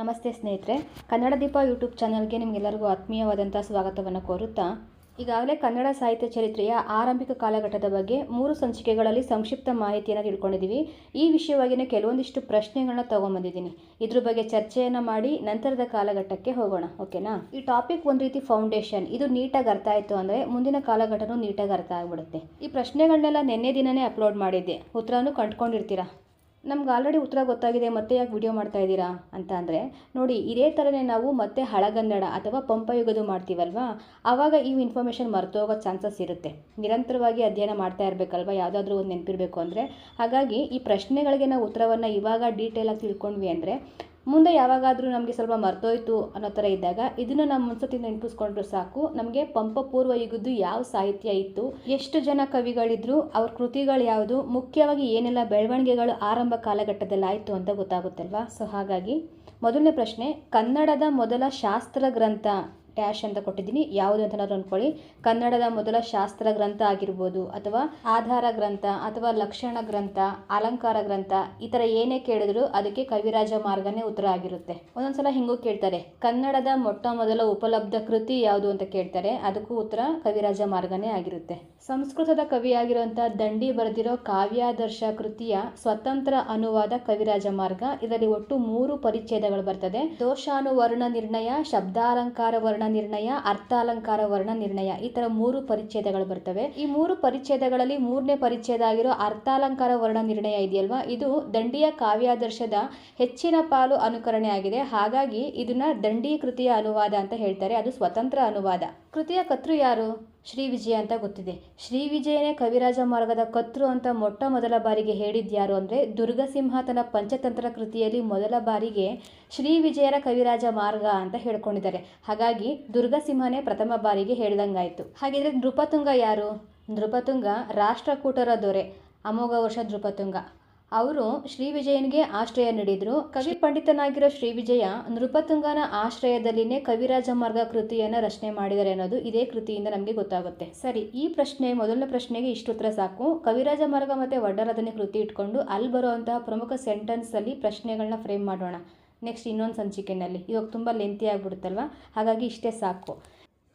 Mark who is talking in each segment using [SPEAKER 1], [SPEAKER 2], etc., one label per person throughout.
[SPEAKER 1] ನಮಸ್ತೆ ಸ್ನೇಹಿತರೆ, ಕನ್ನಡ ದೀಪ ಯೂಟ್ಯೂಬ್ ಚಾನಲ್ಗೆ ನಿಮಗೆಲ್ಲರಿಗೂ ಆತ್ಮೀಯವಾದಂಥ ಸ್ವಾಗತವನ್ನು ಕೋರುತ್ತಾ, ಈಗಾಗಲೇ ಕನ್ನಡ ಸಾಹಿತ್ಯ ಚರಿತ್ರೆಯ ಆರಂಭಿಕ ಕಾಲಘಟ್ಟದ ಬಗ್ಗೆ ಮೂರು ಸಂಚಿಕೆಗಳಲ್ಲಿ ಸಂಕ್ಷಿಪ್ತ ಮಾಹಿತಿಯನ್ನು ತಿಳ್ಕೊಂಡಿದ್ದೀವಿ. ಈ ವಿಷಯವಾಗಿಯೇ ಕೆಲವೊಂದಿಷ್ಟು ಪ್ರಶ್ನೆಗಳನ್ನ ತೊಗೊಂಬಂದಿದ್ದೀನಿ. ಇದ್ರ ಬಗ್ಗೆ ಚರ್ಚೆಯನ್ನು ಮಾಡಿ ನಂತರದ ಕಾಲಘಟ್ಟಕ್ಕೆ ಹೋಗೋಣ, ಓಕೆನಾ? ಈ ಟಾಪಿಕ್ ಒಂದು ರೀತಿ ಫೌಂಡೇಶನ್. ಇದು ನೀಟಾಗಿ ಅರ್ಥ ಆಯಿತು ಅಂದರೆ ಮುಂದಿನ ಕಾಲಘಟ್ಟನೂ ನೀಟಾಗಿ ಅರ್ಥ ಆಗಿಬಿಡುತ್ತೆ. ಈ ಪ್ರಶ್ನೆಗಳನ್ನೆಲ್ಲ ನಿನ್ನೆ ದಿನನೇ ಅಪ್ಲೋಡ್ ಮಾಡಿದ್ದೆ. ಉತ್ತರನೂ ಕಂಡ್ಕೊಂಡಿರ್ತೀರಾ? ನಮ್ಗೆ ಆಲ್ರೆಡಿ ಉತ್ತರ ಗೊತ್ತಾಗಿದೆ, ಮತ್ತೆ ಯಾಕೆ ವಿಡಿಯೋ ಮಾಡ್ತಾ ಇದ್ದೀರಾ ಅಂತ ಅಂದರೆ, ನೋಡಿ, ಇದೇ ಥರನೇ ನಾವು ಮತ್ತೆ ಹಳಗನ್ನಡ ಅಥವಾ ಪಂಪಯುಗದು ಮಾಡ್ತೀವಲ್ವಾ? ಆವಾಗ ಈ ಇನ್ಫಾರ್ಮೇಷನ್ ಹೋಗೋ ಚಾನ್ಸಸ್ ಇರುತ್ತೆ. ನಿರಂತರವಾಗಿ ಅಧ್ಯಯನ ಮಾಡ್ತಾ ಇರಬೇಕಲ್ವಾ? ಯಾವುದಾದ್ರೂ ಒಂದು ನೆನಪಿರಬೇಕು ಅಂದರೆ, ಹಾಗಾಗಿ ಈ ಪ್ರಶ್ನೆಗಳಿಗೆ ನಾವು ಉತ್ತರವನ್ನು ಇವಾಗ ಡೀಟೇಲಾಗಿ ತಿಳ್ಕೊಂಡ್ವಿ ಅಂದರೆ ಮುಂದೆ ಯಾವಾಗಾದರೂ ನಮಗೆ ಸ್ವಲ್ಪ ಮರ್ತೋಯ್ತು ಅನ್ನೋ ಥರ ಇದ್ದಾಗ ಇದನ್ನು ನಾವು ಮುನ್ಸತಿ ನೆನಪಿಸ್ಕೊಂಡ್ರು ಸಾಕು. ನಮಗೆ ಪಂಪ ಪೂರ್ವ ಯುಗದ್ದು ಯಾವ ಸಾಹಿತ್ಯ ಇತ್ತು, ಎಷ್ಟು ಜನ ಕವಿಗಳಿದ್ರು, ಅವ್ರ ಕೃತಿಗಳು ಯಾವುದು, ಮುಖ್ಯವಾಗಿ ಏನೆಲ್ಲ ಬೆಳವಣಿಗೆಗಳು ಆರಂಭ ಕಾಲಘಟ್ಟದಲ್ಲಿ ಆಯಿತು ಅಂತ ಗೊತ್ತಾಗುತ್ತಲ್ವಾ? ಸೊ ಹಾಗಾಗಿ ಮೊದಲನೇ ಪ್ರಶ್ನೆ, ಕನ್ನಡದ ಮೊದಲ ಶಾಸ್ತ್ರ ಗ್ರಂಥ ಡ್ಯಾಶ್ ಅಂತ ಕೊಟ್ಟಿದ್ದೀನಿ. ಯಾವುದು ಅಂತ ನಾವು ಅಂದ್ಕೊಳ್ಳಿ ಕನ್ನಡದ ಮೊದಲ ಶಾಸ್ತ್ರ ಗ್ರಂಥ ಆಗಿರ್ಬೋದು, ಅಥವಾ ಆಧಾರ ಗ್ರಂಥ, ಅಥವಾ ಲಕ್ಷಣ ಗ್ರಂಥ, ಅಲಂಕಾರ ಗ್ರಂಥ, ಈ ಥರ ಏನೇ ಕೇಳಿದ್ರು ಅದಕ್ಕೆ ಕವಿರಾಜ ಮಾರ್ಗನೇ ಉತ್ತರ ಆಗಿರುತ್ತೆ. ಒಂದೊಂದ್ಸಲ ಹಿಂಗೂ ಕೇಳ್ತಾರೆ, ಕನ್ನಡದ ಮೊಟ್ಟ ಮೊದಲ ಉಪಲಬ್ಧ ಕೃತಿ ಯಾವುದು ಅಂತ ಕೇಳ್ತಾರೆ. ಅದಕ್ಕೂ ಉತ್ತರ ಕವಿರಾಜ ಮಾರ್ಗನೇ ಆಗಿರುತ್ತೆ. ಸಂಸ್ಕೃತದ ಕವಿಯಾಗಿರುವಂಥ ದಂಡಿ ಬರೆದಿರೋ ಕಾವ್ಯಾದರ್ಶ ಕೃತಿಯ ಸ್ವತಂತ್ರ ಅನುವಾದ ಕವಿರಾಜ ಮಾರ್ಗ. ಇದರಲ್ಲಿ ಒಟ್ಟು ಮೂರು ಪರಿಚ್ಛೇದಗಳು ಬರ್ತದೆ. ದೋಷಾನುವರ್ಣ ನಿರ್ಣಯ, ಶಬ್ದಾಲಂಕಾರ ವರ್ಣ ನಿರ್ಣಯ, ಅರ್ಥಾಲಂಕಾರ ವರ್ಣ ನಿರ್ಣಯ. ಈ ತರ ಮೂರು ಪರಿಚ್ಛೇದಗಳು ಬರ್ತವೆ. ಈ ಮೂರು ಪರಿಚ್ಛೇದಗಳಲ್ಲಿ ಮೂರನೇ ಪರಿಚ್ಛೇದ ಆಗಿರೋ ಅರ್ಥಾಲಂಕಾರ ವರ್ಣ ನಿರ್ಣಯ ಇದೆಯಲ್ವಾ? ಇದು ದಂಡಿಯ ಕಾವ್ಯಾದರ್ಶದ ಹೆಚ್ಚಿನ ಪಾಲು ಅನುಕರಣೆ ಆಗಿದೆ. ಹಾಗಾಗಿ ಇದನ್ನ ದಂಡಿ ಕೃತಿಯ ಅನುವಾದ ಅಂತ ಹೇಳ್ತಾರೆ. ಅದು ಸ್ವತಂತ್ರ ಅನುವಾದ. ಕೃತಿಯ ಕರ್ತೃ ಯಾರು? ಶ್ರೀ ವಿಜಯ ಅಂತ ಗೊತ್ತಿದೆ. ಶ್ರೀ ವಿಜಯನೇ ಕವಿರಾಜ ಮಾರ್ಗದ ಕತ್ರು ಅಂತ ಮೊಟ್ಟ ಮೊದಲ ಬಾರಿಗೆ ಹೇಳಿದ್ಯಾರು ಅಂದರೆ ದುರ್ಗಸಿಂಹ ತನ್ನ ಪಂಚತಂತ್ರ ಕೃತಿಯಲ್ಲಿ ಮೊದಲ ಬಾರಿಗೆ ಶ್ರೀ ವಿಜಯರ ಕವಿರಾಜ ಮಾರ್ಗ ಅಂತ ಹೇಳ್ಕೊಂಡಿದ್ದಾರೆ. ಹಾಗಾಗಿ ದುರ್ಗಸಿಂಹನೇ ಪ್ರಥಮ ಬಾರಿಗೆ ಹೇಳ್ದಂಗಾಯಿತು. ಹಾಗಿದ್ರೆ ನೃಪತುಂಗ ಯಾರು? ನೃಪತುಂಗ ರಾಷ್ಟ್ರಕೂಟರ ದೊರೆ. ಅಮೋಘ ವರ್ಷ ನೃಪತುಂಗ. ಅವರು ಶ್ರೀ ವಿಜಯನಿಗೆ ಆಶ್ರಯ ನೀಡಿದ್ರು. ಕವಿ ಪಂಡಿತನಾಗಿರೋ ಶ್ರೀ ವಿಜಯ ನೃಪತುಂಗನ ಆಶ್ರಯದಲ್ಲಿನೇ ಕವಿರಾಜ ಮಾರ್ಗ ಕೃತಿಯನ್ನು ರಚನೆ ಮಾಡಿದರೆ ಅನ್ನೋದು ಇದೇ ಕೃತಿಯಿಂದ ನಮಗೆ ಗೊತ್ತಾಗುತ್ತೆ. ಸರಿ, ಈ ಪ್ರಶ್ನೆ, ಮೊದಲನೇ ಪ್ರಶ್ನೆಗೆ ಇಷ್ಟು ಉತ್ತರ ಸಾಕು. ಕವಿರಾಜ ಮಾರ್ಗ ಮತ್ತೆ ಒಡ್ಡರಾಧನೆ ಕೃತಿ ಇಟ್ಕೊಂಡು ಅಲ್ಲಿ ಬರುವಂತಹ ಪ್ರಮುಖ ಸೆಂಟೆನ್ಸ್ ಅಲ್ಲಿ ಪ್ರಶ್ನೆಗಳನ್ನ ಫ್ರೇಮ್ ಮಾಡೋಣ. ನೆಕ್ಸ್ಟ್ ಇನ್ನೊಂದು ಸಂಚಿಕೆನಲ್ಲಿ. ಇವಾಗ ತುಂಬ ಲೆಂತಿ ಆಗ್ಬಿಡುತ್ತಲ್ವಾ? ಹಾಗಾಗಿ ಇಷ್ಟೇ ಸಾಕು.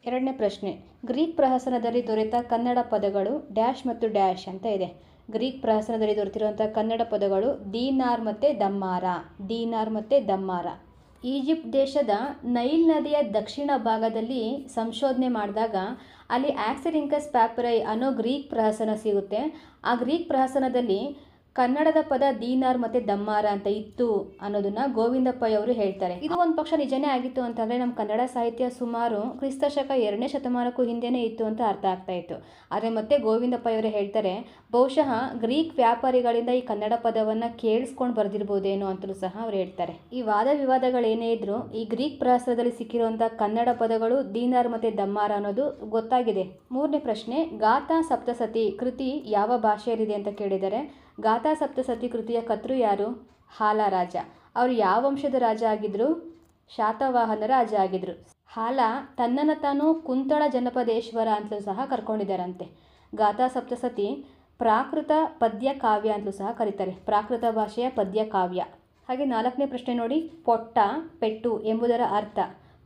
[SPEAKER 1] ಎರಡನೇ ಪ್ರಶ್ನೆ, ಗ್ರೀಕ್ ಪ್ರಹಸನದಲ್ಲಿ ದೊರೆತ ಕನ್ನಡ ಪದಗಳು ಡ್ಯಾಶ್ ಮತ್ತು ಡ್ಯಾಶ್ ಅಂತ ಇದೆ. ಗ್ರೀಕ್ ಪ್ರಹಸನದಲ್ಲಿ ದೊರೆತಿರುವಂಥ ಕನ್ನಡ ಪದಗಳು ದೀನಾರ್ ಮತ್ತು ದಮ್ಮಾರ, ದೀನಾರ್ ಮತ್ತು ದಮ್ಮಾರ. ಈಜಿಪ್ಟ್ ದೇಶದ ನೈಲ್ ನದಿಯ ದಕ್ಷಿಣ ಭಾಗದಲ್ಲಿ ಸಂಶೋಧನೆ ಮಾಡಿದಾಗ ಅಲ್ಲಿ ಆಕ್ಸಿರಿಂಕಸ್ ಪ್ಯಾಪರೈ ಅನ್ನೋ ಗ್ರೀಕ್ ಪ್ರಹಸನ ಸಿಗುತ್ತೆ. ಆ ಗ್ರೀಕ್ ಪ್ರಹಸನದಲ್ಲಿ ಕನ್ನಡದ ಪದ ದೀನಾರ್ ಮತ್ತೆ ದಮ್ಮಾರ ಅಂತ ಇತ್ತು ಅನ್ನೋದನ್ನ ಗೋವಿಂದಪ್ಪ ಅವರು ಹೇಳ್ತಾರೆ. ಇದು ಒಂದು ಪಕ್ಷ ನಿಜನೇ ಆಗಿತ್ತು ಅಂತಂದ್ರೆ ನಮ್ಮ ಕನ್ನಡ ಸಾಹಿತ್ಯ ಸುಮಾರು ಕ್ರಿಸ್ತ ಶಕ ಎರಡನೇ ಶತಮಾನಕ್ಕೂ ಹಿಂದೆನೇ ಇತ್ತು ಅಂತ ಅರ್ಥ ಆಗ್ತಾ ಇತ್ತು. ಆದರೆ ಮತ್ತೆ ಗೋವಿಂದಪ್ಪ ಅವರು ಹೇಳ್ತಾರೆ, ಬಹುಶಃ ಗ್ರೀಕ್ ವ್ಯಾಪಾರಿಗಳಿಂದ ಈ ಕನ್ನಡ ಪದವನ್ನ ಕೇಳಿಸ್ಕೊಂಡು ಬರ್ದಿರ್ಬೋದೇನೋ ಅಂತಲೂ ಸಹ ಅವ್ರು ಹೇಳ್ತಾರೆ. ಈ ವಾದ ವಿವಾದಗಳೇನೇ ಇದ್ರು ಈ ಗ್ರೀಕ್ ಪ್ರಾಸದಲ್ಲಿ ಸಿಕ್ಕಿರುವಂಥ ಕನ್ನಡ ಪದಗಳು ದೀನಾರ್ ಮತ್ತೆ ದಮ್ಮಾರ ಅನ್ನೋದು ಗೊತ್ತಾಗಿದೆ. ಮೂರನೇ ಪ್ರಶ್ನೆ, ಗಾಥಾ ಸಪ್ತಸತಿ ಕೃತಿ ಯಾವ ಭಾಷೆಯಲ್ಲಿದೆ ಅಂತ ಕೇಳಿದರೆ ಗಾಥಾ ಸಪ್ತಸತಿ ಕೃತಿಯ ಕತೃ ಯಾರು? ಹಾಲ ರಾಜ. ಅವರು ಯಾವ ವಂಶದ ರಾಜ ಆಗಿದ್ರು? ಶಾತವಾಹನ ರಾಜ ಆಗಿದ್ರು. ಹಾಲ ತನ್ನನ್ನು ತಾನು ಕುಂತಳ ಜನಪದೇಶ್ವರ ಅಂತಲೂ ಸಹ ಕರ್ಕೊಂಡಿದ್ದಾರಂತೆ. ಗಾಥಾ ಸಪ್ತಸತಿ ಪ್ರಾಕೃತ ಪದ್ಯ ಕಾವ್ಯ ಅಂತಲೂ ಸಹ ಕರೀತಾರೆ. ಪ್ರಾಕೃತ ಭಾಷೆಯ ಪದ್ಯ ಕಾವ್ಯ. ಹಾಗೆ ನಾಲ್ಕನೇ ಪ್ರಶ್ನೆ ನೋಡಿ. ಪೊಟ್ಟ, ಪೆಟ್ಟು ಎಂಬುದರ ಅರ್ಥ.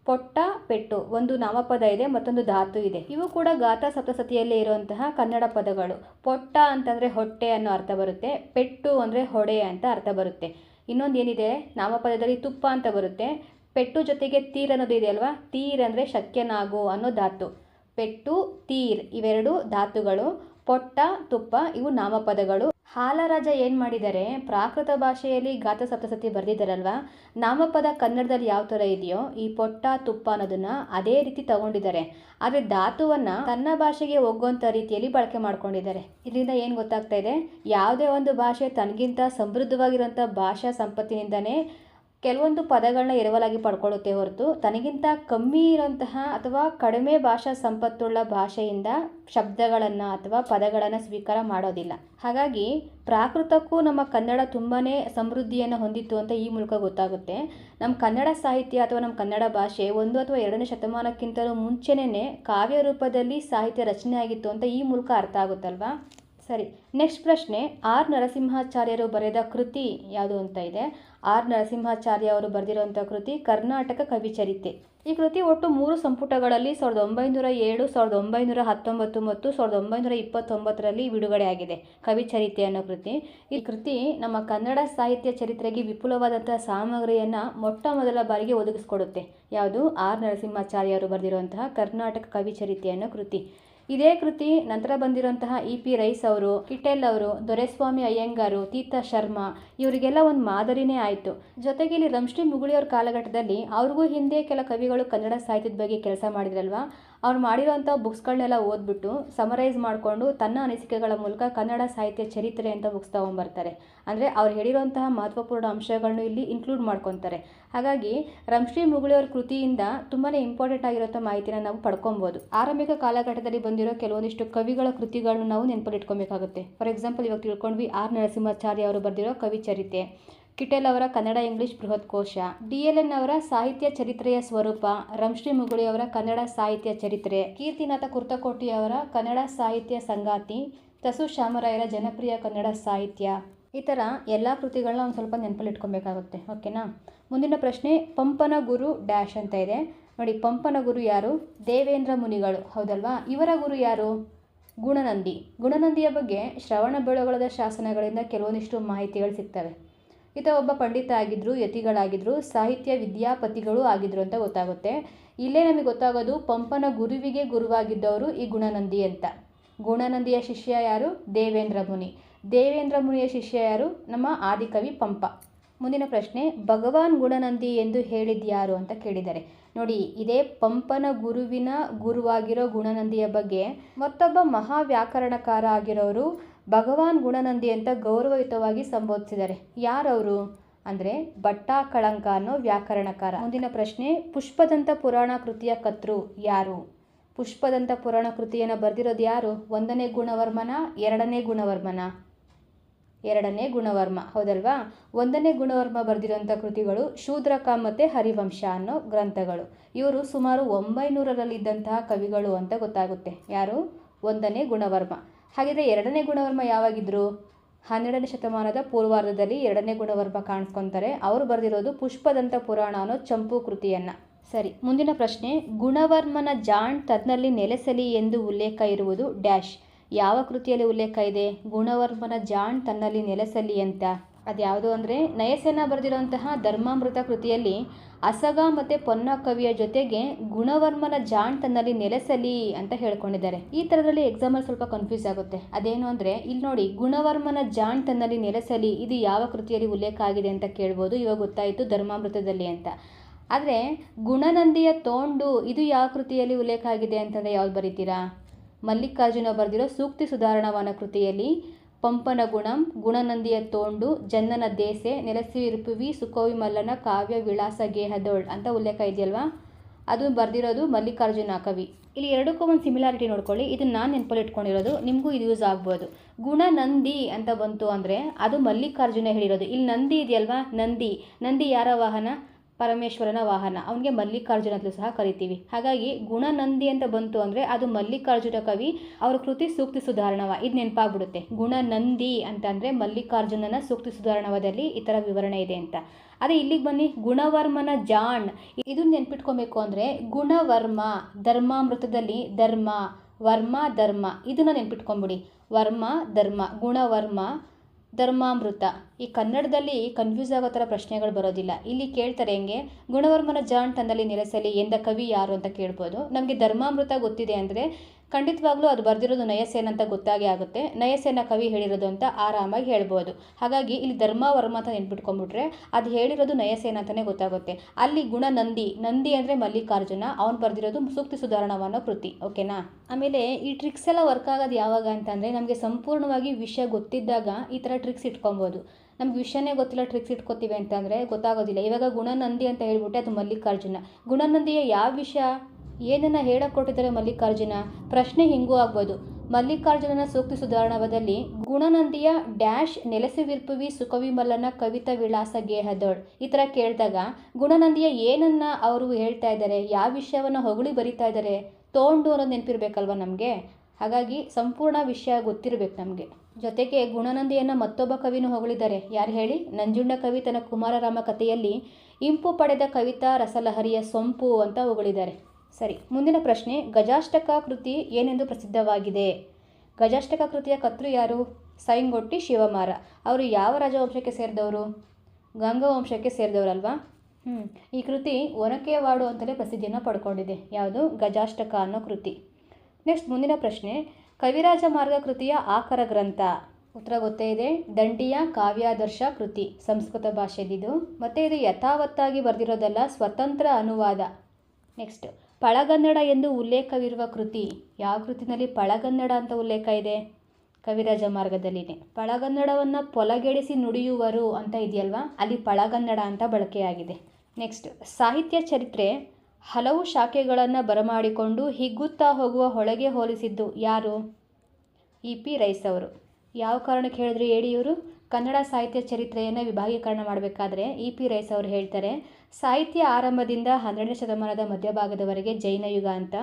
[SPEAKER 1] ಪೊಟ್ಟ, ಪೆಟ್ಟು, ಒಂದು ನಾಮಪದ ಇದೆ, ಮತ್ತೊಂದು ಧಾತು ಇದೆ. ಇವು ಕೂಡ ಗಾತ ಸಪ್ತಸತಿಯಲ್ಲೇ ಇರುವಂತಹ ಕನ್ನಡ ಪದಗಳು. ಪೊಟ್ಟ ಅಂತಂದರೆ ಹೊಟ್ಟೆ ಅನ್ನೋ ಅರ್ಥ ಬರುತ್ತೆ, ಪೆಟ್ಟು ಅಂದರೆ ಹೊಡೆ ಅಂತ ಅರ್ಥ ಬರುತ್ತೆ. ಇನ್ನೊಂದು ಏನಿದೆ, ನಾಮಪದದಲ್ಲಿ ತುಪ್ಪ ಅಂತ ಬರುತ್ತೆ. ಪೆಟ್ಟು ಜೊತೆಗೆ ತೀರ್ ಅನ್ನೋದು ಇದೆ ಅಲ್ವಾ? ತೀರ್ ಅಂದರೆ ಶಕ್ಯನಾಗು ಅನ್ನೋ ಧಾತು. ಪೆಟ್ಟು, ತೀರ್ ಇವೆರಡು ಧಾತುಗಳು. ಪೊಟ್ಟ, ತುಪ್ಪ ಇವು ನಾಮಪದಗಳು. ಹಾಲರಾಜ ಏನು ಮಾಡಿದ್ದಾರೆ ಪ್ರಾಕೃತ ಭಾಷೆಯಲ್ಲಿ ಗಾತ ಸಪ್ತಸತಿ ಬರೆದಿದ್ದಾರಲ್ವಾ? ನಾಮಪದ ಕನ್ನಡದಲ್ಲಿ ಯಾವ ಥರ ಇದೆಯೋ, ಈ ಪೊಟ್ಟ ತುಪ್ಪ ಅನ್ನೋದನ್ನ ಅದೇ ರೀತಿ ತಗೊಂಡಿದ್ದಾರೆ. ಆದರೆ ಧಾತುವನ್ನು ತನ್ನ ಭಾಷೆಗೆ ಒಗ್ಗುವಂಥ ರೀತಿಯಲ್ಲಿ ಬಳಕೆ ಮಾಡ್ಕೊಂಡಿದ್ದಾರೆ. ಇದರಿಂದ ಏನು ಗೊತ್ತಾಗ್ತಾ ಇದೆ? ಯಾವುದೇ ಒಂದು ಭಾಷೆ ತನಗಿಂತ ಸಮೃದ್ಧವಾಗಿರುವಂಥ ಭಾಷಾ ಸಂಪತ್ತಿನಿಂದನೇ ಕೆಲವೊಂದು ಪದಗಳನ್ನ ಎರವಲಾಗಿ ಪಡ್ಕೊಳ್ಳುತ್ತೆ ಹೊರತು ತನಗಿಂತ ಕಮ್ಮಿ ಇರುವಂತಹ ಅಥವಾ ಕಡಿಮೆ ಭಾಷಾ ಸಂಪತ್ತುಳ್ಳ ಭಾಷೆಯಿಂದ ಶಬ್ದಗಳನ್ನು ಅಥವಾ ಪದಗಳನ್ನು ಸ್ವೀಕಾರ ಮಾಡೋದಿಲ್ಲ. ಹಾಗಾಗಿ ಪ್ರಾಕೃತಕ್ಕೂ ನಮ್ಮ ಕನ್ನಡ ತುಂಬಾ ಸಮೃದ್ಧಿಯನ್ನು ಹೊಂದಿತ್ತು ಅಂತ ಈ ಮೂಲಕ ಗೊತ್ತಾಗುತ್ತೆ. ನಮ್ಮ ಕನ್ನಡ ಸಾಹಿತ್ಯ ಅಥವಾ ನಮ್ಮ ಕನ್ನಡ ಭಾಷೆ ಒಂದು ಅಥವಾ ಎರಡನೇ ಶತಮಾನಕ್ಕಿಂತಲೂ ಮುಂಚೆನೇ ಕಾವ್ಯ ರೂಪದಲ್ಲಿ ಸಾಹಿತ್ಯ ರಚನೆ ಆಗಿತ್ತು ಅಂತ ಈ ಮೂಲಕ ಅರ್ಥ ಆಗುತ್ತಲ್ವಾ? ಸರಿ ನೆಕ್ಸ್ಟ್ ಪ್ರಶ್ನೆ, ಆರ್ ನರಸಿಂಹಾಚಾರ್ಯರು ಬರೆದ ಕೃತಿ ಯಾವುದು ಅಂತ ಇದೆ. ಆರ್ ನರಸಿಂಹಾಚಾರ್ಯ ಅವರು ಬರೆದಿರುವಂಥ ಕೃತಿ ಕರ್ನಾಟಕ ಕವಿಚರಿತೆ ಈ ಕೃತಿ ಒಟ್ಟು ಮೂರು ಸಂಪುಟಗಳಲ್ಲಿ ಸಾವಿರದ ಒಂಬೈನೂರ ಏಳು, ಸಾವಿರದ ಒಂಬೈನೂರ ಹತ್ತೊಂಬತ್ತು ಮತ್ತು ಸಾವಿರದ ಒಂಬೈನೂರ ಇಪ್ಪತ್ತೊಂಬತ್ತರಲ್ಲಿ ಬಿಡುಗಡೆಯಾಗಿದೆ ಕವಿಚರಿತೆ ಅನ್ನೋ ಕೃತಿ. ಈ ಕೃತಿ ನಮ್ಮ ಕನ್ನಡ ಸಾಹಿತ್ಯ ಚರಿತ್ರೆಗೆ ವಿಪುಲವಾದಂಥ ಸಾಮಗ್ರಿಯನ್ನು ಮೊಟ್ಟ ಮೊದಲ ಬಾರಿಗೆ ಒದಗಿಸ್ಕೊಡುತ್ತೆ. ಯಾವುದು? ಆರ್ ನರಸಿಂಹಾಚಾರ್ಯ ಅವರು ಬರೆದಿರುವಂತಹ ಕರ್ನಾಟಕ ಕವಿಚರಿತೆ ಅನ್ನೋ ಕೃತಿ. ಇದೇ ಕೃತಿ ನಂತರ ಬಂದಿರುವಂತಹ ಇ ಪಿ ರೈಸ್ ಅವರು, ಕಿಟೆಲ್ ಅವರು, ದೊರೆಸ್ವಾಮಿ ಅಯ್ಯಂಗಾರು ತೀರ್ಥ ಶರ್ಮಾ, ಇವರಿಗೆಲ್ಲ ಒಂದು ಮಾದರಿನೇ ಆಯಿತು. ಜೊತೆಗೆ ಇಲ್ಲಿ ರಂಶ್ರೀ ಮುಗುಳಿಯವ್ರ ಕಾಲಘಟ್ಟದಲ್ಲಿ ಅವ್ರಿಗೂ ಹಿಂದೆ ಕೆಲ ಕವಿಗಳು ಕನ್ನಡ ಸಾಹಿತ್ಯದ ಬಗ್ಗೆ ಕೆಲಸ ಮಾಡಿದ್ರಲ್ವಾ? ಅವ್ರು ಮಾಡಿರೋಂಥ ಬುಕ್ಸ್ಗಳನ್ನೆಲ್ಲ ಓದ್ಬಿಟ್ಟು ಸಮರೈಸ್ ಮಾಡಿಕೊಂಡು ತನ್ನ ಅನಿಸಿಕೆಗಳ ಮೂಲಕ ಕನ್ನಡ ಸಾಹಿತ್ಯ ಚರಿತ್ರೆ ಅಂತ ಬುಕ್ಸ್ ತೊಗೊಂಬರ್ತಾರೆ. ಅಂದರೆ ಅವ್ರು ಹೇಳಿರೋಂತಹ ಮಹತ್ವಪೂರ್ಣ ಅಂಶಗಳನ್ನು ಇಲ್ಲಿ ಇನ್ಕ್ಲೂಡ್ ಮಾಡ್ಕೊತಾರೆ. ಹಾಗಾಗಿ ರಂಶ್ರೀ ಮುಗುಳಿಯವ್ರ ಕೃತಿಯಿಂದ ತುಂಬಾ ಇಂಪಾರ್ಟೆಂಟ್ ಆಗಿರೋಂಥ ಮಾಹಿತಿನ ನಾವು ಪಡ್ಕೊಬೋದು. ಆರಂಭಿಕ ಕಾಲಘಟ್ಟದಲ್ಲಿ ಬಂದಿರೋ ಕೆಲವೊಂದಿಷ್ಟು ಕವಿಗಳ ಕೃತಿಗಳನ್ನು ನಾವು ನೆನಪಲ್ಲಿಟ್ಕೊಬೇಕಾಗುತ್ತೆ ಫಾರ್ ಎಕ್ಸಾಂಪಲ್ ಇವಾಗ ತಿಳ್ಕೊಂಡ್ವಿ ಆರ್ ನರಸಿಂಹಾಚಾರ್ಯ ಅವರು ಬರೆದಿರೋ ಕವಿಚರಿತೆ ಕಿಟೆಲ್ ಅವರ ಕನ್ನಡ ಇಂಗ್ಲಿಷ್ ಬೃಹತ್ ಕೋಶ, ಡಿ ಎಲ್ ಎನ್ ಅವರ ಸಾಹಿತ್ಯ ಚರಿತ್ರೆಯ ಸ್ವರೂಪ, ರಂಶ್ರೀ ಮುಗುಳಿ ಅವರ ಕನ್ನಡ ಸಾಹಿತ್ಯ ಚರಿತ್ರೆ, ಕೀರ್ತಿನಾಥ ಕುರ್ತಕೋಟಿ ಅವರ ಕನ್ನಡ ಸಾಹಿತ್ಯ ಸಂಗಾತಿ, ತಸು ಶ್ಯಾಮರಾಯರ ಜನಪ್ರಿಯ ಕನ್ನಡ ಸಾಹಿತ್ಯ. ಈ ಥರ ಎಲ್ಲ ಕೃತಿಗಳನ್ನ ಒಂದು ಸ್ವಲ್ಪ ನೆನಪಲ್ಲಿ ಇಟ್ಕೊಬೇಕಾಗುತ್ತೆ ಓಕೆನಾ? ಮುಂದಿನ ಪ್ರಶ್ನೆ, ಪಂಪನ ಗುರು ಡ್ಯಾಶ್ ಅಂತ ಇದೆ. ನೋಡಿ, ಪಂಪನ ಗುರು ಯಾರು? ದೇವೇಂದ್ರ ಮುನಿಗಳು, ಹೌದಲ್ವಾ? ಇವರ ಗುರು ಯಾರು? ಗುಣನಂದಿ. ಗುಣನಂದಿಯ ಬಗ್ಗೆ ಶ್ರವಣ ಬೆಳಗೊಳದ ಶಾಸನಗಳಿಂದ ಕೆಲವೊಂದಿಷ್ಟು ಮಾಹಿತಿಗಳು ಸಿಗ್ತವೆ. ಈತ ಒಬ್ಬ ಪಂಡಿತ ಆಗಿದ್ರು ಯತಿಗಳಾಗಿದ್ದರು ಸಾಹಿತ್ಯ ವಿದ್ಯಾಪತಿಗಳು ಆಗಿದ್ರು ಅಂತ ಗೊತ್ತಾಗುತ್ತೆ. ಇಲ್ಲೇ ನಮಗೆ ಗೊತ್ತಾಗೋದು ಪಂಪನ ಗುರುವಿಗೆ ಗುರುವಾಗಿದ್ದವರು ಈ ಗುಣನಂದಿ ಅಂತ. ಗುಣನಂದಿಯ ಶಿಷ್ಯ ಯಾರು? ದೇವೇಂದ್ರ ಮುನಿ. ದೇವೇಂದ್ರ ಮುನಿಯ ಶಿಷ್ಯ ಯಾರು? ನಮ್ಮ ಆದಿಕವಿ ಪಂಪ. ಮುಂದಿನ ಪ್ರಶ್ನೆ, ಭಗವಾನ್ ಗುಣನಂದಿ ಎಂದು ಹೇಳಿದ್ಯಾರು ಅಂತ ಕೇಳಿದ್ದಾರೆ ನೋಡಿ, ಇದೇ ಪಂಪನ ಗುರುವಿನ ಗುರುವಾಗಿರೋ ಗುಣನಂದಿಯ ಬಗ್ಗೆ ಮತ್ತೊಬ್ಬ ಮಹಾ ವ್ಯಾಕರಣಕಾರ ಆಗಿರೋರು ಭಗವಾನ್ ಗುಣನಂದಿ ಅಂತ ಗೌರವಯುತವಾಗಿ ಸಂಬೋಧಿಸಿದ್ದಾರೆ. ಯಾರವರು? ಅಂದರೆ ಭಟ್ಟಾಕಳಂಕ ಅನ್ನೋ ವ್ಯಾಕರಣಕಾರ. ಮುಂದಿನ ಪ್ರಶ್ನೆ, ಪುಷ್ಪದಂತ ಪುರಾಣ ಕೃತಿಯ ಕರ್ತೃ ಯಾರು? ಪುಷ್ಪದಂತ ಪುರಾಣ ಕೃತಿಯನ್ನು ಬರೆದಿರೋದು ಯಾರು? ಒಂದನೇ ಗುಣವರ್ಮನ, ಎರಡನೇ ಗುಣವರ್ಮನ? ಎರಡನೇ ಗುಣವರ್ಮ, ಹೌದಲ್ವಾ? ಒಂದನೇ ಗುಣವರ್ಮ ಬರೆದಿರೋಂಥ ಕೃತಿಗಳು ಶೂದ್ರಕ ಮತ್ತು ಹರಿವಂಶ ಅನ್ನೋ ಗ್ರಂಥಗಳು. ಇವರು ಸುಮಾರು ಒಂಬೈನೂರರಲ್ಲಿದ್ದಂತಹ ಕವಿಗಳು ಅಂತ ಗೊತ್ತಾಗುತ್ತೆ. ಯಾರು? ಒಂದನೇ ಗುಣವರ್ಮ. ಹಾಗಿದ್ರೆ ಎರಡನೇ ಗುಣವರ್ಮ ಯಾವಾಗಿದ್ರು? ಹನ್ನೆರಡನೇ ಶತಮಾನದ ಪೂರ್ವಾರ್ಧದಲ್ಲಿ ಎರಡನೇ ಗುಣವರ್ಮ ಕಾಣಿಸ್ಕೊತಾರೆ. ಅವರು ಬರೆದಿರೋದು ಪುಷ್ಪದಂತ ಪುರಾಣ ಅನ್ನೋ ಚಂಪು ಕೃತಿಯನ್ನು. ಸರಿ, ಮುಂದಿನ ಪ್ರಶ್ನೆ. ಗುಣವರ್ಮನ ಜಾಣ್ ತನ್ನಲ್ಲಿ ನೆಲೆಸಲಿ ಎಂದು ಉಲ್ಲೇಖ ಇರುವುದು ಡ್ಯಾಶ್. ಯಾವ ಕೃತಿಯಲ್ಲಿ ಉಲ್ಲೇಖ ಇದೆ? ಗುಣವರ್ಮನ ಜಾಣ್ ತನ್ನಲ್ಲಿ ನೆಲೆಸಲಿ ಅಂತ. ಅದ್ಯಾವುದು ಅಂದರೆ, ನಯಸೇನ ಬರೆದಿರುವಂತಹ ಧರ್ಮಾಮೃತ ಕೃತಿಯಲ್ಲಿ, ಅಸಗ ಮತ್ತು ಪೊನ್ನ ಕವಿಯ ಜೊತೆಗೆ ಗುಣವರ್ಮನ ಜಾಣ್ ತನ್ನಲ್ಲಿ ನೆಲೆಸಲಿ ಅಂತ ಹೇಳ್ಕೊಂಡಿದ್ದಾರೆ. ಈ ಥರದಲ್ಲಿ ಎಕ್ಸಾಮಲ್ಲಿ ಸ್ವಲ್ಪ ಕನ್ಫ್ಯೂಸ್ ಆಗುತ್ತೆ. ಅದೇನು ಅಂದರೆ ಇಲ್ಲಿ ನೋಡಿ, ಗುಣವರ್ಮನ ಜಾಣ್ ತನ್ನಲ್ಲಿ ನೆಲೆಸಲಿ, ಇದು ಯಾವ ಕೃತಿಯಲ್ಲಿ ಉಲ್ಲೇಖ ಆಗಿದೆ ಅಂತ ಕೇಳ್ಬೋದು. ಇವಾಗ ಗೊತ್ತಾಯಿತು ಧರ್ಮಾಮೃತದಲ್ಲಿ ಅಂತ. ಆದರೆ, ಗುಣನಂದಿಯ ತೋಂಡು ಇದು ಯಾವ ಕೃತಿಯಲ್ಲಿ ಉಲ್ಲೇಖ ಆಗಿದೆ ಅಂತಂದರೆ ಯಾವ್ದು ಬರೀತೀರಾ? ಮಲ್ಲಿಕಾರ್ಜುನ ಬರೆದಿರೋ ಸೂಕ್ತಿ ಸುಧಾರಣವನ ಕೃತಿಯಲ್ಲಿ ಪಂಪನ ಗುಣಂ ಗುಣನಂದಿಯ ತೋಂಡು, ಜನ್ನನ ದೇಸೆ ನೆಲಸಿರುಪುವಿ ಸುಕೋವಿ ಮಲ್ಲನ ಕಾವ್ಯ, ವಿಳಾಸ ಗೇಹದೋಳ್ ಅಂತ ಉಲ್ಲೇಖ ಇದೆಯಲ್ವಾ? ಅದು ಬರೆದಿರೋದು ಮಲ್ಲಿಕಾರ್ಜುನ ಕವಿ. ಇಲ್ಲಿ ಎರಡಕ್ಕೂ ಒಂದು ಸಿಮಿಲಾರಿಟಿ ನೋಡ್ಕೊಳ್ಳಿ. ಇದು ನಾನು ನೆನಪಲ್ಲಿ ಇಟ್ಕೊಂಡಿರೋದು. ನಿಮಗೂ ಇದು ಯೂಸ್ ಆಗ್ಬೋದು. ಗುಣ ನಂದಿ ಅಂತ ಬಂತು ಅಂದರೆ ಅದು ಮಲ್ಲಿಕಾರ್ಜುನ ಹೇಳಿರೋದು. ಇಲ್ಲಿ ನಂದಿ ಇದೆಯಲ್ವಾ? ನಂದಿ. ನಂದಿ ಯಾರ ವಾಹನ? ಪರಮೇಶ್ವರನ ವಾಹನ. ಅವನಿಗೆ ಮಲ್ಲಿಕಾರ್ಜುನ ಅಂತಲೂ ಸಹ ಕರಿತೀವಿ. ಹಾಗಾಗಿ ಗುಣನಂದಿ ಅಂತ ಬಂತು ಅಂದರೆ ಅದು ಮಲ್ಲಿಕಾರ್ಜುನ ಕವಿ ಅವರ ಕೃತಿ ಸೂಕ್ತಿ ಸುಧಾರಣವ. ಇದು ನೆನಪಾಗ್ಬಿಡುತ್ತೆ. ಗುಣನಂದಿ ಅಂತಂದರೆ ಮಲ್ಲಿಕಾರ್ಜುನನ ಸೂಕ್ತಿ ಸುಧಾರಣವದಲ್ಲಿ ಈ ಥರ ವಿವರಣೆ ಇದೆ ಅಂತ. ಅದೇ ಇಲ್ಲಿಗೆ ಬನ್ನಿ, ಗುಣವರ್ಮನ ಜಾಣ್. ಇದನ್ನ ನೆನ್ಪಿಟ್ಕೊಬೇಕು ಅಂದರೆ ಗುಣವರ್ಮ, ಧರ್ಮಾಮೃತದಲ್ಲಿ ಧರ್ಮ, ವರ್ಮ, ಧರ್ಮ. ಇದನ್ನು ನೆನ್ಪಿಟ್ಕೊಂಬಿಡಿ. ವರ್ಮ, ಧರ್ಮ. ಗುಣವರ್ಮ ಧರ್ಮಾಮೃತ. ಈ ಕನ್ನಡದಲ್ಲಿ ಕನ್ಫ್ಯೂಸ್ ಆಗೋ ಥರ ಪ್ರಶ್ನೆಗಳು ಬರೋದಿಲ್ಲ. ಇಲ್ಲಿ ಕೇಳ್ತಾರೆ ಹೆಂಗೆ, ಗುಣವರ್ಮನ ಜಾಣ್ ತಂದಲ್ಲಿ ನೆಲೆಸಲಿ ಎಂದ ಕವಿ ಯಾರು ಅಂತ ಕೇಳ್ಬೋದು. ನಮಗೆ ಧರ್ಮಾಮೃತ ಗೊತ್ತಿದೆ ಅಂದರೆ ಖಂಡಿತವಾಗ್ಲೂ ಅದು ಬರೆದಿರೋದು ನಯಸೇನ ಅಂತ ಗೊತ್ತಾಗೇ ಆಗುತ್ತೆ. ನಯಸೇನ ಕವಿ ಹೇಳಿರೋದು ಅಂತ ಆರಾಮಾಗಿ ಹೇಳ್ಬೋದು. ಹಾಗಾಗಿ ಇಲ್ಲಿ ಧರ್ಮವರ್ಮ ಅಂತ ನೆನ್ಪಿಟ್ಕೊಂಡ್ಬಿಟ್ರೆ ಅದು ಹೇಳಿರೋದು ನಯಸೇನ ಅಂತಲೇ ಗೊತ್ತಾಗುತ್ತೆ. ಅಲ್ಲಿ ಗುಣ ನಂದಿ ನಂದಿ ಅಂದರೆ ಮಲ್ಲಿಕಾರ್ಜುನ, ಅವನು ಬರೆದಿರೋದು ಸೂಕ್ತಿ ಸುಧಾರಣವನ್ನೋ ಕೃತಿ, ಓಕೆನಾ? ಆಮೇಲೆ ಈ ಟ್ರಿಕ್ಸ್ ಎಲ್ಲ ವರ್ಕ್ ಆಗೋದು ಯಾವಾಗ ಅಂತಂದರೆ ನಮಗೆ ಸಂಪೂರ್ಣವಾಗಿ ವಿಷಯ ಗೊತ್ತಿದ್ದಾಗ ಈ ಥರ ಟ್ರಿಕ್ಸ್ ಇಟ್ಕೊಬೋದು. ನಮ್ಗೆ ವಿಷಯನೇ ಗೊತ್ತಿಲ್ಲ ಟ್ರಿಕ್ಸ್ ಇಟ್ಕೋತೀವಿ ಅಂತಂದರೆ ಗೊತ್ತಾಗೋದಿಲ್ಲ. ಇವಾಗ ಗುಣನಂದಿ ಅಂತ ಹೇಳ್ಬಿಟ್ಟೆ ಅದು ಮಲ್ಲಿಕಾರ್ಜುನ. ಗುಣನಂದಿಯ ಯಾವ ವಿಷಯ? ಏನನ್ನು ಹೇಳಕೊಟ್ಟಿದ್ದಾರೆ ಕೊಟ್ಟಿದ್ದಾರೆ ಮಲ್ಲಿಕಾರ್ಜುನ? ಪ್ರಶ್ನೆ ಹಿಂಗೂ ಆಗ್ಬೋದು. ಮಲ್ಲಿಕಾರ್ಜುನನ ಸೂಕ್ತಿ ಸುಧಾರಣವದಲ್ಲಿ ಗುಣನಂದಿಯ ಡ್ಯಾಶ್ ನೆಲೆಸಿವಿರ್ಪುವಿ ಸುಕವಿ ಮಲ್ಲನ ಕವಿತಾ ವಿಳಾಸ ಗೇಹದೋಳ್. ಈ ಥರ ಕೇಳಿದಾಗ ಗುಣನಂದಿಯ ಏನನ್ನ ಅವರು ಹೇಳ್ತಾ ಇದ್ದಾರೆ, ಯಾವ ವಿಷಯವನ್ನು ಹೊಗಳಿ ಬರಿತಾ ಇದ್ದಾರೆ, ತೋಂಡು ಅನ್ನೋದು ನೆನಪಿರ್ಬೇಕಲ್ವ ನಮಗೆ? ಹಾಗಾಗಿ ಸಂಪೂರ್ಣ ವಿಷಯ ಗೊತ್ತಿರಬೇಕು ನಮಗೆ. ಜೊತೆಗೆ ಗುಣನಂದಿಯನ್ನು ಮತ್ತೊಬ್ಬ ಕವಿನೂ ಹೊಗಳಿದ್ದಾರೆ. ಯಾರು ಹೇಳಿ? ನಂಜುಂಡ ಕವಿ ತನ್ನ ಕುಮಾರರಾಮ ಕಥೆಯಲ್ಲಿ, ಇಂಪು ಪಡೆದ ಕವಿತಾ ರಸಲಹರಿಯ ಸೊಂಪು ಅಂತ ಹೊಗಳಿದ್ದಾರೆ. ಸರಿ, ಮುಂದಿನ ಪ್ರಶ್ನೆ ಗಜಾಷ್ಟಕ ಕೃತಿ ಏನೆಂದು ಪ್ರಸಿದ್ಧವಾಗಿದೆ? ಗಜಾಷ್ಟಕ ಕೃತಿಯ ಕರ್ತೃ ಯಾರು? ಸೈಂಗೊಟ್ಟಿ ಶಿವಮಾರ. ಅವರು ಯಾವ ರಾಜವಂಶಕ್ಕೆ ಸೇರಿದವರು? ಗಂಗವಂಶಕ್ಕೆ ಸೇರಿದವರಲ್ವಾ? ಹ್ಞೂ ಈ ಕೃತಿ ಒನಕೆವಾಡು ಅಂತಲೇ ಪ್ರಸಿದ್ಧಿಯನ್ನು ಪಡ್ಕೊಂಡಿದೆ. ಯಾವುದು? ಗಜಾಷ್ಟಕ ಅನ್ನೋ ಕೃತಿ. ನೆಕ್ಸ್ಟ್ ಮುಂದಿನ ಪ್ರಶ್ನೆ, ಕವಿರಾಜ ಮಾರ್ಗ ಕೃತಿಯ ಆಕರ ಗ್ರಂಥ. ಉತ್ತರ ಗೊತ್ತೇ ಇದೆ, ದಂಡಿಯ ಕಾವ್ಯಾದರ್ಶ ಕೃತಿ, ಸಂಸ್ಕೃತ ಭಾಷೆದಿದು ಮತ್ತು ಇದು ಯಥಾವತ್ತಾಗಿ ಬರೆದಿರೋದಲ್ಲ ಸ್ವತಂತ್ರ ಅನುವಾದ. ನೆಕ್ಸ್ಟ್ ಪಳಗನ್ನಡ ಎಂದು ಉಲ್ಲೇಖವಿರುವ ಕೃತಿ. ಯಾವ ಕೃತಿನಲ್ಲಿ ಪಳಗನ್ನಡ ಅಂತ ಉಲ್ಲೇಖ ಇದೆ? ಕವಿರಾಜ ಮಾರ್ಗದಲ್ಲಿನೇ. ಪಳಗನ್ನಡವನ್ನು ಪೊಲಗೆಡಿಸಿ ನುಡಿಯುವರು ಅಂತ ಇದೆಯಲ್ವಾ? ಅಲ್ಲಿ ಪಳಗನ್ನಡ ಅಂತ ಬಳಕೆಯಾಗಿದೆ. ನೆಕ್ಸ್ಟ್, ಸಾಹಿತ್ಯ ಚರಿತ್ರೆ ಹಲವು ಶಾಖೆಗಳನ್ನು ಬರಮಾಡಿಕೊಂಡು ಹಿಗ್ಗುತ್ತಾ ಹೋಗುವ ಹೊಳೆಗೆ ಹೋಲಿಸಿದ್ದು ಯಾರು? ಇ. ಪಿ. ರೈಸ್ ಅವರು. ಯಾವ ಕಾರಣಕ್ಕೆ ಹೇಳಿದ್ರು ಹೇಳಿ ಇವರು? ಕನ್ನಡ ಸಾಹಿತ್ಯ ಚರಿತ್ರೆಯನ್ನು ವಿಭಾಗೀಕರಣ ಮಾಡಬೇಕಾದ್ರೆ ಇ. ಪಿ. ರೈಸ್ ಅವರು ಹೇಳ್ತಾರೆ ಸಾಹಿತ್ಯ ಆರಂಭದಿಂದ ಹನ್ನೆರಡನೇ ಶತಮಾನದ ಮಧ್ಯಭಾಗದವರೆಗೆ ಜೈನ ಯುಗ ಅಂತ,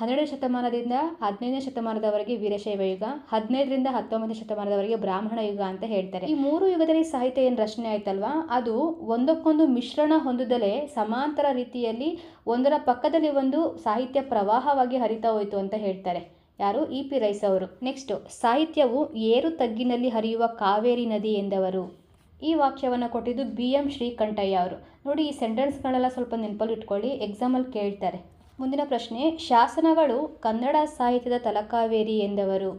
[SPEAKER 1] ಹನ್ನೆರಡನೇ ಶತಮಾನದಿಂದ ಹದಿನೈದನೇ ಶತಮಾನದವರೆಗೆ ವೀರಶೈವ ಯುಗ, ಹದಿನೈದರಿಂದ ಹತ್ತೊಂಬತ್ತನೇ ಶತಮಾನದವರೆಗೆ ಬ್ರಾಹ್ಮಣ ಯುಗ ಅಂತ ಹೇಳ್ತಾರೆ. ಈ ಮೂರು ಯುಗದಲ್ಲಿ ಸಾಹಿತ್ಯ ಏನು ರಚನೆ ಆಯ್ತಲ್ವಾ? ಅದು ಒಂದಕ್ಕೊಂದು ಮಿಶ್ರಣ ಹೊಂದದಲೇ ಸಮಾಂತರ ರೀತಿಯಲ್ಲಿ ಒಂದರ ಪಕ್ಕದಲ್ಲಿ ಒಂದು ಸಾಹಿತ್ಯ ಪ್ರವಾಹವಾಗಿ ಹರಿತಾ ಹೋಯಿತು ಅಂತ ಹೇಳ್ತಾರೆ. ಯಾರು? ಇ. ಪಿ. ರೈಸ್ ಅವರು. ನೆಕ್ಸ್ಟ್, ಸಾಹಿತ್ಯವು ಏರು ತಗ್ಗಿನಲ್ಲಿ ಹರಿಯುವ ಕಾವೇರಿ ನದಿ ಎಂದವರು. ಈ ವಾಕ್ಯವನ್ನು ಕೊಟ್ಟಿದ್ದು ಬಿ. ಎಂ. ಶ್ರೀಕಂಠಯ್ಯ ಅವರು. ನೋಡಿ, ಈ ಸೆಂಟೆನ್ಸ್ಗಳೆಲ್ಲ ಸ್ವಲ್ಪ ನೆನಪಲ್ಲಿ ಇಟ್ಕೊಳ್ಳಿ. ಎಕ್ಸಾಮಲ್ಲಿ ಕೇಳ್ತಾರೆ. ಮುಂದಿನ ಪ್ರಶ್ನೆ, ಶಾಸನಗಳು ಕನ್ನಡ ಸಾಹಿತ್ಯದ ತಲಕಾವೇರಿ ಎಂದವರು?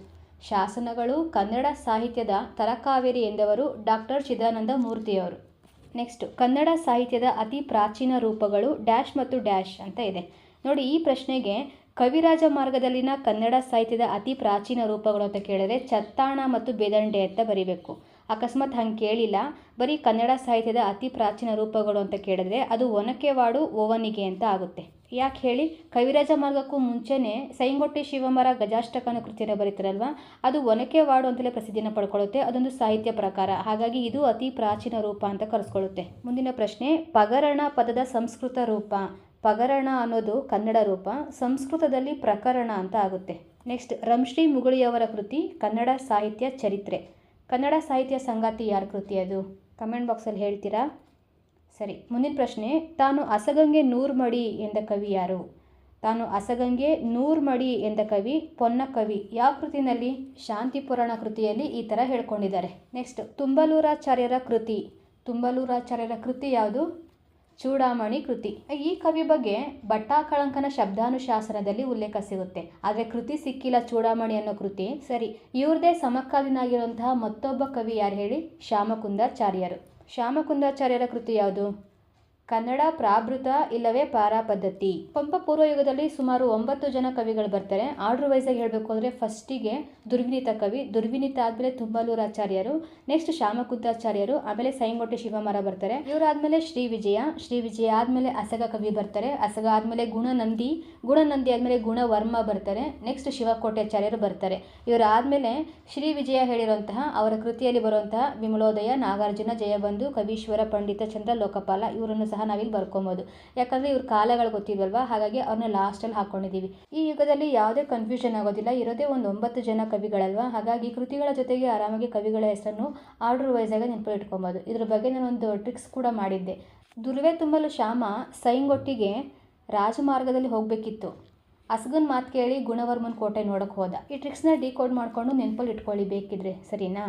[SPEAKER 1] ಶಾಸನಗಳು ಕನ್ನಡ ಸಾಹಿತ್ಯದ ತಲಕಾವೇರಿ ಎಂದವರು ಡಾಕ್ಟರ್ ಚಿದಾನಂದ ಮೂರ್ತಿಯವರು. ನೆಕ್ಸ್ಟ್, ಕನ್ನಡ ಸಾಹಿತ್ಯದ ಅತಿ ಪ್ರಾಚೀನ ರೂಪಗಳು ಡ್ಯಾಶ್ ಮತ್ತು ಡ್ಯಾಶ್ ಅಂತ ಇದೆ. ನೋಡಿ, ಈ ಪ್ರಶ್ನೆಗೆ ಕವಿರಾಜ ಮಾರ್ಗದಲ್ಲಿನ ಕನ್ನಡ ಸಾಹಿತ್ಯದ ಅತಿ ಪ್ರಾಚೀನ ರೂಪಗಳು ಅಂತ ಕೇಳಿದ್ರೆ ಚತ್ತಾಣ ಮತ್ತು ಬೇದಂಡೆ ಅಂತ ಬರಿಬೇಕು. ಅಕಸ್ಮಾತ್ ಹಂಗೆ ಕೇಳಿಲ್ಲ. ಬರೀ ಕನ್ನಡ ಸಾಹಿತ್ಯದ ಅತಿ ಪ್ರಾಚೀನ ರೂಪಗಳು ಅಂತ ಕೇಳಿದ್ರೆ ಅದು ಒನಕೆವಾಡು ಓವನಿಗೆ ಅಂತ ಆಗುತ್ತೆ. ಯಾಕೆ ಹೇಳಿ? ಕವಿರಾಜ ಮಾರ್ಗಕ್ಕೂ ಮುಂಚೆನೇ ಸೈಂಗೊಟ್ಟಿ ಶಿವಮರ ಗಜಾಷ್ಟಕನ ಕೃತಿಯನ್ನು ಬರೀತಾರಲ್ವ? ಅದು ಒನಕೆವಾಡು ಅಂತಲೇ ಪ್ರಸಿದ್ಧಿನ ಪಡ್ಕೊಳ್ಳುತ್ತೆ. ಅದೊಂದು ಸಾಹಿತ್ಯ ಪ್ರಕಾರ. ಹಾಗಾಗಿ ಇದು ಅತಿ ಪ್ರಾಚೀನ ರೂಪ ಅಂತ ಕರೆಸ್ಕೊಳ್ಳುತ್ತೆ. ಮುಂದಿನ ಪ್ರಶ್ನೆ, ಪಗರಣ ಪದದ ಸಂಸ್ಕೃತ ರೂಪ. ಪಗರಣ ಅನ್ನೋದು ಕನ್ನಡ ರೂಪ. ಸಂಸ್ಕೃತದಲ್ಲಿ ಪ್ರಕರಣ ಅಂತ ಆಗುತ್ತೆ. ನೆಕ್ಸ್ಟ್ ರಂಶ್ರೀ ಮುಗುಳಿಯವರ ಕೃತಿ ಕನ್ನಡ ಸಾಹಿತ್ಯ ಚರಿತ್ರೆ. ಕನ್ನಡ ಸಾಹಿತ್ಯ ಸಂಗಾತಿ ಯಾರ ಕೃತಿ ಅದು? ಕಮೆಂಟ್ ಬಾಕ್ಸಲ್ಲಿ ಹೇಳ್ತೀರಾ? ಸರಿ, ಮುಂದಿನ ಪ್ರಶ್ನೆ, ತಾನು ಅಸಗಂಗೆ ನೂರು ಮಡಿ ಎಂದ ಕವಿ ಯಾರು? ತಾನು ಅಸಗಂಗೆ ನೂರು ಮಡಿ ಎಂದ ಕವಿ, ಪೊನ್ನ ಕವಿ, ಯಾವ ಕೃತಿನಲ್ಲಿ? ಶಾಂತಿ ಪುರಾಣ ಕೃತಿಯಲ್ಲಿ ಈ ಥರ ಹೇಳ್ಕೊಂಡಿದ್ದಾರೆ. ನೆಕ್ಸ್ಟ್ ತುಂಬಲೂರಾಚಾರ್ಯರ ಕೃತಿ. ತುಂಬಲೂರಾಚಾರ್ಯರ ಕೃತಿ ಯಾವುದು? ಚೂಡಾಮಣಿ ಕೃತಿ. ಈ ಕವಿ ಬಗ್ಗೆ ಭಟ್ಟಾಕಳಂಕನ ಶಬ್ದಾನುಶಾಸನದಲ್ಲಿ ಉಲ್ಲೇಖ ಸಿಗುತ್ತೆ. ಆದರೆ ಕೃತಿ ಸಿಕ್ಕಿಲ್ಲ ಚೂಡಾಮಣಿ ಅನ್ನೋ ಕೃತಿ. ಸರಿ, ಇವ್ರದೇ ಸಮಕಾಲೀನಾಗಿರುವಂತಹ ಮತ್ತೊಬ್ಬ ಕವಿ ಯಾರು ಹೇಳಿ? ಶ್ಯಾಮಕುಂದಾಚಾರ್ಯರು. ಶ್ಯಾಮಕುಂದಾಚಾರ್ಯರ ಕೃತಿ ಯಾವುದು? ಕನ್ನಡ ಪ್ರಾಭೃತ ಇಲ್ಲವೇ ಪಾರಾ ಪದ್ಧತಿ ಪಂಪ ಪೂರ್ವಯುಗದಲ್ಲಿ ಸುಮಾರು ಒಂಬತ್ತು ಜನ ಕವಿಗಳು ಬರ್ತಾರೆ. ಆರ್ಡರ್ ವೈಸಾಗಿ ಹೇಳಬೇಕು ಅಂದರೆ ಫಸ್ಟಿಗೆ ದುರ್ವಿನೀತ ಕವಿ, ದುರ್ವಿನೀತ ಆದಮೇಲೆ ತುಂಬಲೂರಾಚಾರ್ಯರು ನೆಕ್ಸ್ಟ್ ಶ್ಯಾಮಕುಂತಾಚಾರ್ಯರು ಆಮೇಲೆ ಸೈಂಗೋಟೆ ಶಿವಮರ ಬರ್ತಾರೆ. ಇವರಾದ್ಮೇಲೆ ಶ್ರೀ ವಿಜಯ ಶ್ರೀ ವಿಜಯ ಆದಮೇಲೆ ಅಸಗ ಕವಿ ಬರ್ತಾರೆ. ಅಸಗ ಆದಮೇಲೆ ಗುಣನಂದಿ ಗುಣನಂದಿ ಆದಮೇಲೆ ಗುಣವರ್ಮ ಬರ್ತಾರೆ. ನೆಕ್ಸ್ಟ್ ಶಿವಕೋಟ್ಯಾಚಾರ್ಯರು ಬರ್ತಾರೆ. ಇವರಾದಮೇಲೆ ಶ್ರೀ ವಿಜಯ ಹೇಳಿರುವಂತಹ, ಅವರ ಕೃತಿಯಲ್ಲಿ ಬರುವಂತಹ ವಿಮಲೋದಯ, ನಾಗಾರ್ಜುನ, ಜಯಬಂಧು, ಕವೀಶ್ವರ, ಪಂಡಿತ ಚಂದ್ರ ಲೋಕಪಾಲ ಇವರನ್ನು ಸಹ ನಾವಿಲ್ಲಿ ಬರ್ಕೊಬೋದು. ಯಾಕಂದರೆ ಇವ್ರ ಕಾಲಗಳು ಗೊತ್ತಿದ್ವಲ್ವಾ ಹಾಗಾಗಿ ಅವ್ರನ್ನ ಲಾಸ್ಟಲ್ಲಿ ಹಾಕ್ಕೊಂಡಿದ್ದೀವಿ ಈ ಯುಗದಲ್ಲಿ ಯಾವುದೇ ಕನ್ಫ್ಯೂಷನ್ ಆಗೋದಿಲ್ಲ. ಇರೋದೇ ಒಂದು ಒಂಬತ್ತು ಜನ ಕವಿಗಳಲ್ವಾ? ಹಾಗಾಗಿ ಕೃತಿಗಳ ಜೊತೆಗೆ ಆರಾಮಾಗಿ ಕವಿಗಳ ಹೆಸರನ್ನು ಆರ್ಡರ್ ವೈಸಾಗಿ ನೆನಪಲ್ಲಿ ಇಟ್ಕೊಬೋದು ಇದ್ರ ಬಗ್ಗೆ ನಾನು ಒಂದು ಟ್ರಿಕ್ಸ್ ಕೂಡ ಮಾಡಿದ್ದೆ. ದುರ್ವೆ ತುಂಬಲು ಶ್ಯಾಮ ಸೈಂಗೊಟ್ಟಿಗೆ ರಾಜಮಾರ್ಗದಲ್ಲಿ ಹೋಗಬೇಕಿತ್ತು. ಅಸ್ಗನ್ ಮಾತು ಕೇಳಿ ಗುಣವರ್ಮನ್ ಕೋಟೆ ನೋಡೋಕೆ ಹೋದ. ಈ ಟ್ರಿಕ್ಸ್ನ ಡಿಕೋಡ್ ಮಾಡಿಕೊಂಡು ನೆನಪಲ್ಲಿ ಇಟ್ಕೊಳ್ಳಿ ಬೇಕಿದ್ರೆ. ಸರಿನಾ?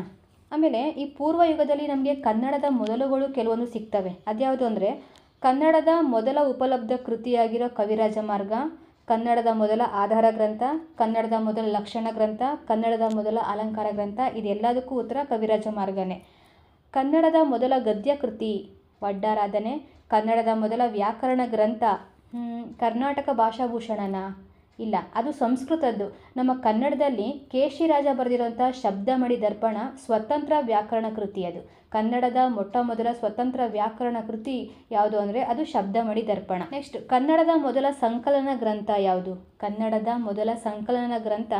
[SPEAKER 1] ಆಮೇಲೆ ಈ ಪೂರ್ವ ಯುಗದಲ್ಲಿ ನಮಗೆ ಕನ್ನಡದ ಮೊದಲುಗಳು ಕೆಲವೊಂದು ಸಿಗ್ತವೆ. ಅದ್ಯಾವುದು ಅಂದರೆ, ಕನ್ನಡದ ಮೊದಲ ಉಪಲಬ್ಧ ಕೃತಿಯಾಗಿರೋ ಕವಿರಾಜ ಮಾರ್ಗ, ಕನ್ನಡದ ಮೊದಲ ಆಧಾರ ಗ್ರಂಥ, ಕನ್ನಡದ ಮೊದಲ ಲಕ್ಷಣ ಗ್ರಂಥ, ಕನ್ನಡದ ಮೊದಲ ಅಲಂಕಾರ ಗ್ರಂಥ, ಇದೆಲ್ಲದಕ್ಕೂ ಉತ್ತರ ಕವಿರಾಜ ಮಾರ್ಗನೇ. ಕನ್ನಡದ ಮೊದಲ ಗದ್ಯ ಕೃತಿ, ವಡ್ಡಾರಾಧನೆ, ಕನ್ನಡದ ಮೊದಲ ವ್ಯಾಕರಣ ಗ್ರಂಥ ಕರ್ನಾಟಕ ಭಾಷಾಭೂಷಣನ ಇಲ್ಲ, ಅದು ಸಂಸ್ಕೃತದ್ದು. ನಮ್ಮ ಕನ್ನಡದಲ್ಲಿ ಕೇಶಿರಾಜ ಬರೆದಿರುವಂಥ ಶಬ್ದಮಡಿ ದರ್ಪಣ ಸ್ವತಂತ್ರ ವ್ಯಾಕರಣ ಕೃತಿ ಅದು. ಕನ್ನಡದ ಮೊಟ್ಟ ಮೊದಲ ಸ್ವತಂತ್ರ ವ್ಯಾಕರಣ ಕೃತಿ ಯಾವುದು ಅಂದರೆ ಅದು ಶಬ್ದಮಡಿ ದರ್ಪಣ. ನೆಕ್ಸ್ಟ್ ಕನ್ನಡದ ಮೊದಲ ಸಂಕಲನ ಗ್ರಂಥ ಯಾವುದು? ಕನ್ನಡದ ಮೊದಲ ಸಂಕಲನ ಗ್ರಂಥ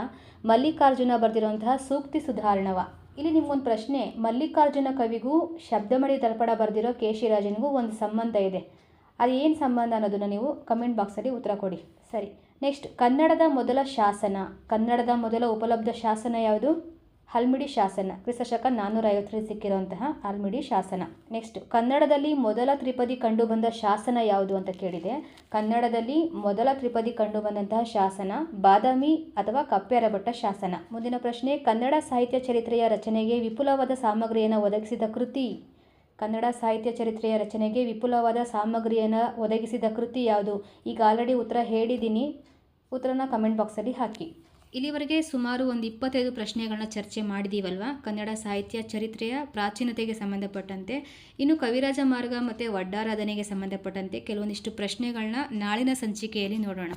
[SPEAKER 1] ಮಲ್ಲಿಕಾರ್ಜುನ ಬರೆದಿರುವಂತಹ ಸೂಕ್ತಿ ಸುಧಾರಣವ. ಇಲ್ಲಿ ನಿಮ್ಗೊಂದು ಪ್ರಶ್ನೆ, ಮಲ್ಲಿಕಾರ್ಜುನ ಕವಿಗೂ ಶಬ್ದಮಡಿ ದರ್ಪಣ ಬರೆದಿರೋ ಕೇಶಿರಾಜನಿಗೂ ಒಂದು ಸಂಬಂಧ ಇದೆ. ಅದು ಏನು ಸಂಬಂಧ ಅನ್ನೋದನ್ನು ನೀವು ಕಮೆಂಟ್ ಬಾಕ್ಸಲ್ಲಿ ಉತ್ತರ ಕೊಡಿ. ಸರಿ. ನೆಕ್ಸ್ಟ್ ಕನ್ನಡದ ಮೊದಲ ಶಾಸನ. ಕನ್ನಡದ ಮೊದಲ ಉಪಲಬ್ಧ ಶಾಸನ ಯಾವುದು? ಹಲ್ಮಿಡಿ ಶಾಸನ. ಕ್ರಿಸ್ತಶಕ ನಾನ್ನೂರ ಐವತ್ತರಲ್ಲಿ ಸಿಕ್ಕಿರುವಂತಹ ಹಲ್ಮಿಡಿ ಶಾಸನ. ನೆಕ್ಸ್ಟ್ ಕನ್ನಡದಲ್ಲಿ ಮೊದಲ ತ್ರಿಪದಿ ಕಂಡುಬಂದ ಶಾಸನ ಯಾವುದು ಅಂತ ಕೇಳಿದೆ. ಕನ್ನಡದಲ್ಲಿ ಮೊದಲ ತ್ರಿಪದಿ ಕಂಡುಬಂದಂತಹ ಶಾಸನ ಬಾದಾಮಿ ಅಥವಾ ಕಪ್ಪೆರಭಟ್ಟ ಶಾಸನ. ಮುಂದಿನ ಪ್ರಶ್ನೆ, ಕನ್ನಡ ಸಾಹಿತ್ಯ ಚರಿತ್ರೆಯ ರಚನೆಗೆ ವಿಪುಲವಾದ ಸಾಮಗ್ರಿಯನ್ನು ಒದಗಿಸಿದ ಕೃತಿ? ಕನ್ನಡ ಸಾಹಿತ್ಯ ಚರಿತ್ರೆಯ ರಚನೆಗೆ ವಿಪುಲವಾದ ಸಾಮಗ್ರಿಯನ್ನು ಒದಗಿಸಿದ ಕೃತಿ ಯಾವುದು? ಈಗ ಆಲ್ರೆಡಿ ಉತ್ತರ ಹೇಳಿದ್ದೀನಿ. ಉತ್ತರನ ಕಮೆಂಟ್ ಬಾಕ್ಸಲ್ಲಿ ಹಾಕಿ. ಇಲ್ಲಿವರೆಗೆ ಸುಮಾರು ಒಂದು ಇಪ್ಪತ್ತೈದು ಪ್ರಶ್ನೆಗಳನ್ನ ಚರ್ಚೆ ಮಾಡಿದ್ದೀವಲ್ವ ಕನ್ನಡ ಸಾಹಿತ್ಯ ಚರಿತ್ರೆಯ ಪ್ರಾಚೀನತೆಗೆ ಸಂಬಂಧಪಟ್ಟಂತೆ, ಇನ್ನು ಕವಿರಾಜ ಮಾರ್ಗ ಮತ್ತು ವಡ್ಡಾರಾಧನೆಗೆ ಸಂಬಂಧಪಟ್ಟಂತೆ ಕೆಲವೊಂದಿಷ್ಟು ಪ್ರಶ್ನೆಗಳನ್ನ ನಾಳಿನ ಸಂಚಿಕೆಯಲ್ಲಿ ನೋಡೋಣ.